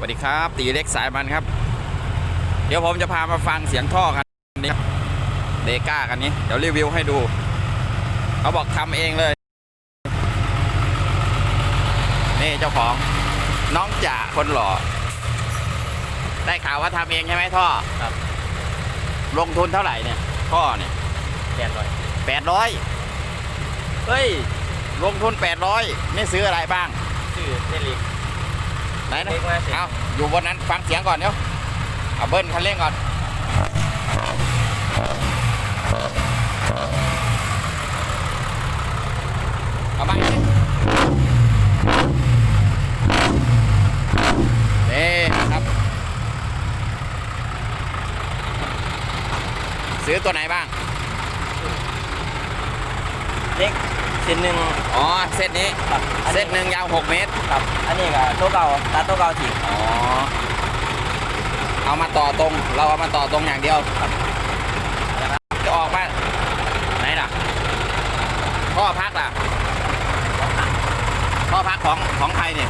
สวัสดีครับ ตีเล็กสายมันครับ เดี๋ยวผมจะพามาฟังเสียงท่อกันนี้ครับเดก้ากันนี้ เดี๋ยวรีวิวให้ดู เขาบอกทำเองเลย นี่เจ้าของน้องจ่าคนหล่อ ได้ข่าวว่าทำเองใช่ไหมท่อครับ ลงทุนเท่าไหร่เนี่ย ท่อเนี่ยแปดร้อยแปดร้อยเฮ้ย ลงทุนแปดร้อยนี่ซื้ออะไรบ้างชื่อเทลิก ไหนนะเล็กมากสิเอาอยู่บนนั้นฟังเสียงก่อนเดี๋ยวเอาเบิ้ลคันเร่งก่อนเอาไปนี่ครับ ซื้อตัวไหนบ้างเล็ก ชิ้นหนึ่งอ๋อเซตนี้ครับอันเซนี้ตหนึ่งยาว 6 เมตรครับ อันนี้ก็ตัวเก่าตัดตัวเก่าทิ้ง อ๋อเอามาต่อตรงเราเอามาต่อตรงอย่างเดียวจะออกมาไหนล่ะท่อพักล่ะท่อพักของของใครเนี่ย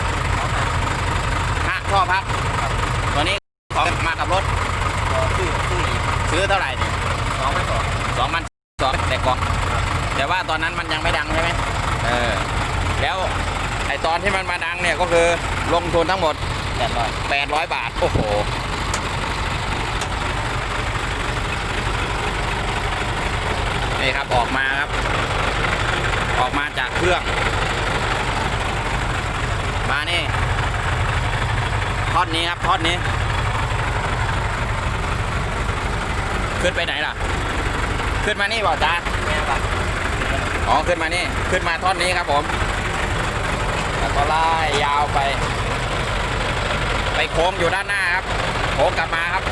ฮะท่อพัก ตัวนี้ของมากับรถก็ชื่อชื่ออีกซื้อเท่าไหร่เนี่ย ว่าตอนนั้นมันยังไม่ดังใช่ไหมเออ แล้วไอตอนที่มันมาดังเนี่ยก็คือลงทุนทั้งหมดแปดร้อย800บาท โอ้โห นี่ครับออกมาครับ ออกมาจากเครื่อง มานี่ท่อนนี้ครับท่อนนี้ ขึ้นไปไหนล่ะ ขึ้นมานี่บอกจ้าแม่ครับ อ๋อขึ้นมานี่ ขึ้นมาท่อนนี้ครับผม แล้วก็ไล่ยาวไป ไปโค้งอยู่ด้านหน้าครับ โค้งกลับมาครับ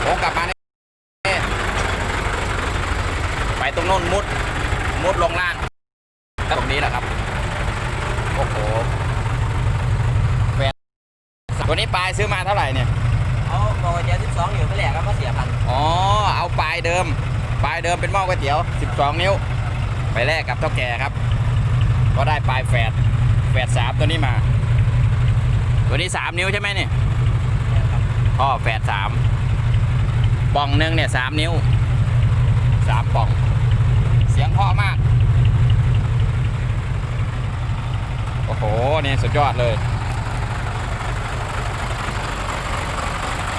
โค้งกลับมานี่ไปตรงโน้นมุด มุดลงล่างตรงนี้แหละครับ โอ้โหแฟนตัวนี้ปลายซื้อมาเท่าไหร่เนี่ย เอาบอกว่าเจ็ดสิบสองอยู่ก็แหลกก็เสียพัน อ๋อ เอาปลายเดิม ปลายเดิมเป็นหม้อก๋วยเตี๋ยว 12 นิ้ว ไปแลกกับเท่าแก่ครับ ก็ได้ปลายแฝดแฝดสามตัวนี้มา ตัวนี้ 3 นิ้วใช่ไหมเนี่ยพ่อแฝดสามป่องหนึ่งเนี่ยสามนิ้วสามป่อง เสียงพราะมาก โอ้โห นี่สุดยอดเลย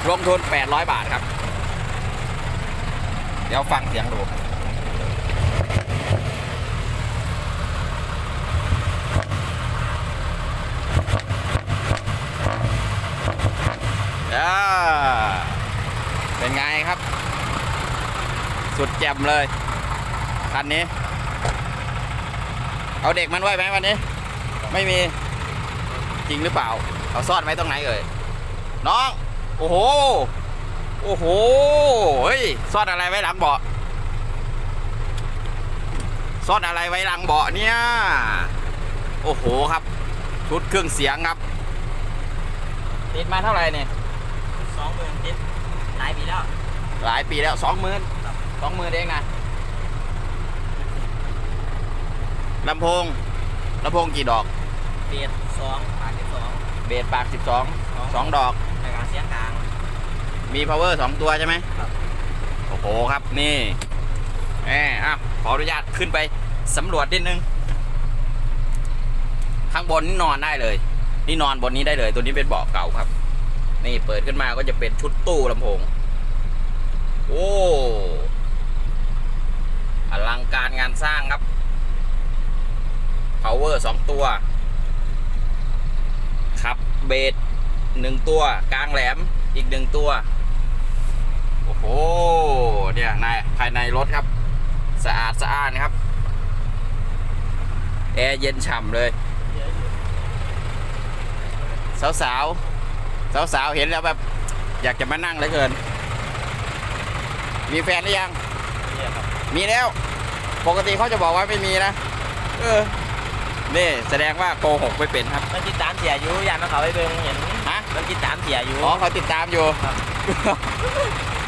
ลงทุน 800 บาทครับ ดี๋ยวฟังเสียงดูอ่าเป็นไงครับ สุดแจ่มเลย คันนี้ เอาเด็กมันไว้ไหมวันนี้ ไม่มี จริงหรือเปล่า เอาซ่อนไว้ตรงไหนเอ่ย น้อง โอ้โห โอ้โห เฮ้ยซ่อนอะไรไว้หลังเบาะซ่อนอะไรไว้หลังเบาะเนี่ย โอ้โหครับ ชุดเครื่องเสียงครับ ติดมาเท่าไหร่เนี่ยสองหมื่นติดหลายปีแล้ว หลายปีแล้วสองหมื่นสองหมื่นเองนะลำโพงลำโพงกี่ดอก เบียดสองปากที่สองเบสปากสิบสองสองดอกรายการเสียงกลาง มี power สองตัวใช่ไหมครับ โอ้โหครับนี่แหมอะขออนุญาตขึ้นไปสำรวจนิดนึง ข้างบนนี่นอนได้เลย นี่นอนบนนี้ได้เลย ตัวนี้เป็นเบาะเก่าครับ นี่เปิดขึ้นมาก็จะเป็นชุดตู้ลำโพง โอ้อลังการงานสร้างครับ power สองตัวครับเบสหนึ่งตัว กลางแหลมอีกหนึ่งตัว โอ้โหเนี่ยในภายในรถครับ สะอาดสะอ้านครับ แอร์เย็นฉ่ำเลยเยอะอยู่สาวสาวสาวสาวๆเห็นแล้วแบบ อยากจะมานั่งเหลือเกิน มีแฟนหรือยังเยอะครับมีแล้ว ปกติเขาจะบอกว่าไม่มีนะ เออ นี่แสดงว่าโกหกไม่เป็นครับ มันติดตามเสียอยู่อยากมาเขาไปเบิ่งเห็นฮะมันติดตามเสียอยู่ อ๋อเขาติดตามอยู่ครับ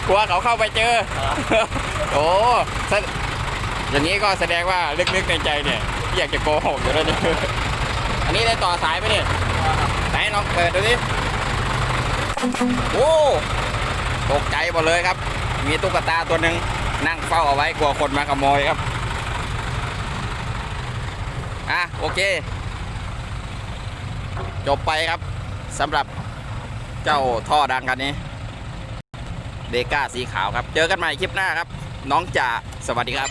กลัวเขาเข้าไปเจอครับโอ้แสอย่างนี้ก็แสดงว่าลึกๆในใจเนี่ย อยากจะโกหกอยู่แล้วเนี่ยอันนี้ได้ต่อสายไหมเนี่ยไหนลองเปิดดูดิโอ้ตกใจหมดเลยครับ มีตุ๊กตาตัวหนึ่งนั่งเฝ้าเอาไว้กลัวคนมาขโมยครับอะโอเค จบไปครับสำหรับเจ้าท่อดังคันนี้ เดก้าสีขาวครับ เจอกันใหม่คลิปหน้าครับ น้องจ่าสวัสดีครับ